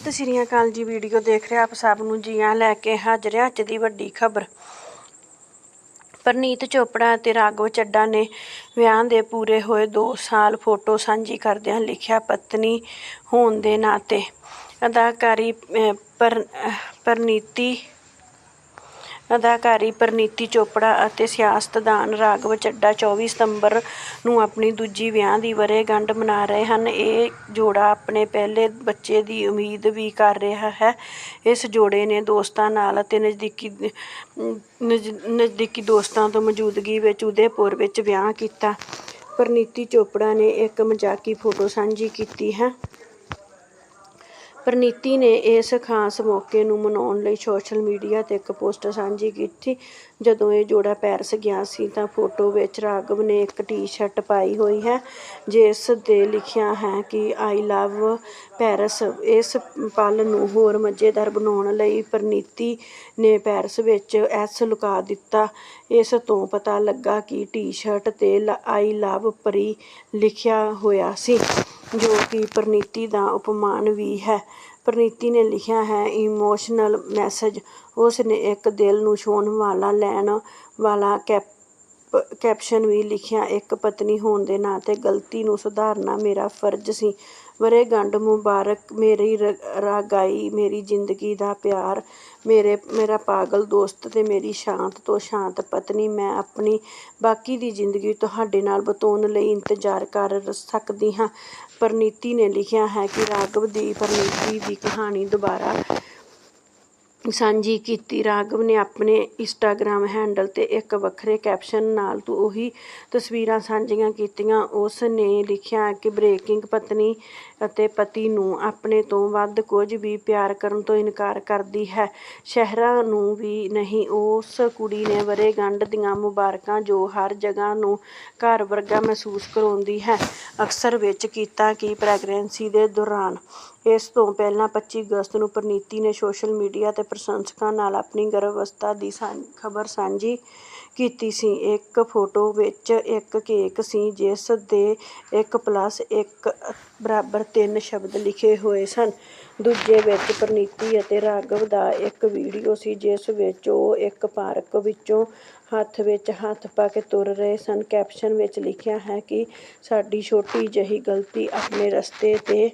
ਸਤਿ ਸ਼੍ਰੀ ਅਕਾਲ ਜੀ ਵੀਡੀਓ ਦੇਖ ਰਹੇ ਆਪ ਸਭ ਨੂੰ ਜੀਆਂ ਲੈ ਕੇ ਹਾਜ਼ਰ ਹਾਂ ਅੱਜ ਦੀ ਵੱਡੀ ਖਬਰ। ਪਰਨੀਤ ਚੋਪੜਾ ਅਤੇ ਰਾਘਵ ਚੱਡਾ ਨੇ ਵਿਆਹ ਦੇ ਪੂਰੇ ਹੋਏ 2 ਸਾਲ ਫੋਟੋ ਸਾਂਝੀ ਕਰਦਿਆਂ ਲਿਖਿਆ ਪਤਨੀ ਹੋਣ ਦੇ ਨਾਤੇ ਅਦਾਕਾਰੀ ਅਹ, ਪਰਨੀਤੀ ਅਦਾਕਾਰੀ ਪਰਨੀਤੀ ਚੋਪੜਾ ਅਤੇ ਸਿਆਸਤਦਾਨ ਰਾਘਵ ਚੱਢਾ ਚੌਵੀ ਸਤੰਬਰ ਨੂੰ ਆਪਣੀ ਦੂਜੀ ਵਿਆਹ ਦੀ ਵਰ੍ਹੇਗੰਢ ਮਨਾ ਰਹੇ ਹਨ। ਇਹ ਜੋੜਾ ਆਪਣੇ ਪਹਿਲੇ ਬੱਚੇ ਦੀ ਉਮੀਦ ਵੀ ਕਰ ਰਿਹਾ ਹੈ। ਇਸ ਜੋੜੇ ਨੇ ਦੋਸਤਾਂ ਨਾਲ ਅਤੇ ਨਜ਼ਦੀਕੀ, ਨਜ਼- ਨਜ਼ਦੀਕੀ ਦੋਸਤਾਂ ਤੋਂ ਮੌਜੂਦਗੀ ਵਿੱਚ ਉਦੈਪੁਰ ਵਿੱਚ ਵਿਆਹ ਕੀਤਾ। ਪਰਨੀਤੀ ਚੋਪੜਾ ਨੇ ਇੱਕ ਮਜ਼ਾਕੀ ਫੋਟੋ ਸਾਂਝੀ ਕੀਤੀ ਹੈ। ਪ੍ਰਨੀਤੀ ਨੇ ਇਸ ਖਾਸ ਮੌਕੇ ਨੂੰ ਮਨਾਉਣ ਲਈ ਸੋਸ਼ਲ ਮੀਡੀਆ ਤੇ ਇੱਕ ਪੋਸਟ ਸਾਂਝੀ ਕੀਤੀ। ਜਦੋਂ ਇਹ ਜੋੜਾ ਪੈਰਿਸ ਗਿਆ ਸੀ ਤਾਂ ਫੋਟੋ ਵਿੱਚ ਰਾਘਵ ਨੇ ਇੱਕ ਟੀ-ਸ਼ਰਟ ਪਾਈ ਹੋਈ ਹੈ, ਜਿਸ ਤੇ ਲਿਖਿਆ ਹੈ ਕਿ ਆਈ ਲਵ ਪੈਰਿਸ ਇਸ ਪਲ ਨੂੰ ਹੋਰ ਮਜ਼ੇਦਾਰ ਬਣਾਉਣ ਲਈ ਪ੍ਰਨੀਤੀ ਨੇ ਪੈਰਿਸ ਵਿੱਚ ਐਸ ਲੁਕਾ ਦਿੱਤਾ। ਇਸ ਤੋਂ ਪਤਾ ਲੱਗਾ ਕਿ ਟੀ-ਸ਼ਰਟ ਤੇ ਆਈ ਲਵ ਪਰੀ ਲਿਖਿਆ ਹੋਇਆ ਸੀ। ਜੋ ਕਿ ਪ੍ਰਨੀਤੀ ਦਾ ਉਪਮਾਨ ਵੀ ਹੈ। ਪ੍ਰਨੀਤੀ ਨੇ ਲਿਖਿਆ ਹੈ ਇਮੋਸ਼ਨਲ ਮੈਸੇਜ ਉਸ ਨੇ ਇੱਕ ਦਿਲ ਨੂੰ ਛੂਹਣ ਵਾਲਾ, ਲੈਣ ਵਾਲਾ ਕੈਪ ਕੈਪਸ਼ਨ ਵੀ ਲਿਖਿਆ। ਇੱਕ ਪਤਨੀ ਹੋਣ ਦੇ ਨਾਤੇ ਗਲਤੀ ਨੂੰ ਸੁਧਾਰਨਾ ਮੇਰਾ ਫਰਜ਼ ਸੀ। ਵਰ੍ਹੇਗੰਢ ਮੁਬਾਰਕ, ਮੇਰੀ ਰ- ਰਾਗਾਈ, ਮੇਰੀ ਜ਼ਿੰਦਗੀ ਦਾ ਪਿਆਰ, ਮੇਰੇ, ਮੇਰਾ ਪਾਗਲ ਦੋਸਤ ਤੇ ਮੇਰੀ ਸ਼ਾਂਤ ਤੋਂ ਸ਼ਾਂਤ ਪਤਨੀ, ਮੈਂ ਆਪਣੀ ਬਾਕੀ ਦੀ ਜ਼ਿੰਦਗੀ ਤੁਹਾਡੇ ਨਾਲ ਬਿਤਾਉਣ ਲਈ ਇੰਤਜ਼ਾਰ ਕਰ ਸਕਦੀ ਹਾਂ। ਪ੍ਰਨੀਤੀ ਨੇ ਲਿਖਿਆ ਹੈ ਕਿ ਰਾਘਵ ਦੀ ਪ੍ਰਨੀਤੀ ਦੀ ਕਹਾਣੀ ਦੁਬਾਰਾ ਸਾਂਝੀ ਕੀਤੀ। ਰਾਘਵ ਨੇ ਆਪਣੇ ਇੰਸਟਾਗ੍ਰam ਹੈਂਡਲ ਤੇ ਇੱਕ ਵੱਖਰੇ ਕੈਪਸ਼ਨ ਨਾਲ ਤੋਂ ਉਹੀ ਤਸਵੀਰਾਂ ਸਾਂਝੀਆਂ ਕੀਤੀਆਂ। ਉਸ ਨੇ ਲਿਖਿਆ ਕਿ ਬ੍ਰੇਕਿੰਗ ਪਤਨੀ ਅਤੇ ਪਤੀ ਨੂੰ ਆਪਣੇ ਤੋਂ ਵੱਧ ਕੁਝ ਵੀ ਪਿਆਰ ਕਰਨ ਤੋਂ ਇਨਕਾਰ ਕਰਦੀ ਹੈ। ਸ਼ਹਿਰਾਂ ਨੂੰ ਵੀ ਨਹੀਂ, ਉਸ ਕੁੜੀ ਨੇ ਵਰੇਗੰਢ ਦੀਆਂ ਮੁਬਾਰਕਾਂ ਜੋ ਹਰ ਜਗ੍ਹਾ ਨੂੰ ਘਰ ਵਰਗਾ ਮਹਿਸੂਸ ਕਰਾਉਂਦੀ ਹੈ। ਅਕਸਰ ਵਿੱਚ ਕੀਤਾ ਕਿ ਪ੍ਰੈਗਨੈਂਸੀ ਦੇ ਦੌਰਾਨ ਇਸ ਤੋਂ ਪਹਿਲਾਂ 25 ਅਗਸਤ ਨੂੰ ਪ੍ਰਨੀਤੀ ਨੇ ਸੋਸ਼ਲ ਮੀਡੀਆ ਤੇ ਪ੍ਰਸ਼ੰਸਕਾਂ ਨਾਲ ਆਪਣੀ ਗਰਭ ਅਵਸਥਾ ਦੀ ਖਬਰ ਸਾਂਝੀ ਕੀਤੀ ਸੀ। ਇੱਕ ਫੋਟੋ ਵਿੱਚ ਇੱਕ ਕੇਕ ਸੀ, ਜਿਸ ਦੇ ਇੱਕ ਪਲੱਸ ਇੱਕ ਬਰਾਬਰ ਤਿੰਨ ਸ਼ਬਦ ਲਿਖੇ ਹੋਏ ਸਨ। ਦੂਜੇ ਵਿੱਚ ਪ੍ਰਨੀਤੀ ਅਤੇ ਰਾਘਵ ਦਾ ਇੱਕ ਵੀਡੀਓ ਸੀ, ਜਿਸ ਵਿੱਚ ਉਹ ਇੱਕ ਪਾਰਕ ਵਿੱਚੋਂ ਹੱਥ ਵਿੱਚ ਹੱਥ ਪਾ ਕੇ ਤੁਰ ਰਹੇ ਸਨ। ਕੈਪਸ਼ਨ ਵਿੱਚ ਲਿਖਿਆ ਹੈ ਕਿ, ਸਾਡੀ ਛੋਟੀ ਜਿਹੀ ਗਲਤੀ ਆਪਣੇ ਰਸਤੇ ਤੇ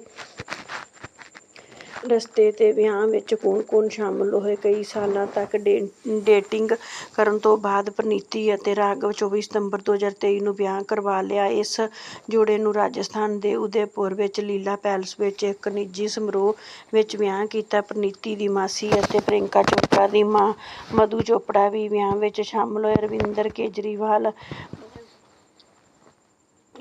ਰਸਤੇ ਤੇ ਵਿਆਹ ਵਿੱਚ ਕੌਣ-ਕੌਣ ਸ਼ਾਮਲ ਹੋਏ? ਕਈ ਸਾਲਾਂ ਤੱਕ ਡੇ- ਡੇਟਿੰਗ ਕਰਨ ਤੋਂ ਬਾਅਦ ਪ੍ਰਨੀਤੀ ਅਤੇ ਰਾਘਵ 24 ਸਤੰਬਰ 2023 ਨੂੰ ਵਿਆਹ ਕਰਵਾ ਲਿਆ। ਇਸ ਜੋੜੇ ਨੂੰ ਰਾਜਸਥਾਨ ਦੇ ਉਦੈਪੁਰ ਵਿੱਚ ਲੀਲਾ ਪੈਲਸ ਵਿੱਚ ਇੱਕ ਨਿੱਜੀ ਸਮਾਰੋਹ ਵਿੱਚ ਵਿਆਹ ਕੀਤਾ। ਪ੍ਰਨੀਤੀ ਦੀ ਮਾਸੀ ਅਤੇ ਪ੍ਰਿਯੰਕਾ ਚੋਪੜਾ ਦੀ ਮਾਂ ਮਧੂ ਚੋਪੜਾ ਵੀ ਵਿਆਹ ਵਿੱਚ ਸ਼ਾਮਲ ਹੋਏ। ਅਰਵਿੰਦਰ ਕੇਜਰੀਵਾਲ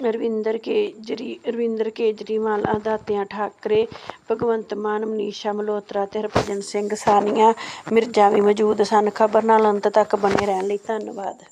ਅਰਵਿੰਦਰ ਕੇਜਰੀ ਅਰਵਿੰਦਰ ਕੇਜਰੀਵਾਲ ਆਦਿਤਿਆ ਠਾਕਰੇ, ਭਗਵੰਤ ਮਾਨ, ਮਨੀਸ਼ਾ ਮਲਹੋਤਰਾ ਅਤੇ ਹਰਭਜਨ ਸਿੰਘ ਸਾਨੀਆ ਮਿਰਜ਼ਾ ਵੀ ਮੌਜੂਦ ਸਨ। ਖਬਰ ਨਾਲ ਅੰਤ ਤੱਕ ਬਣੇ ਰਹਿਣ ਲਈ ਧੰਨਵਾਦ।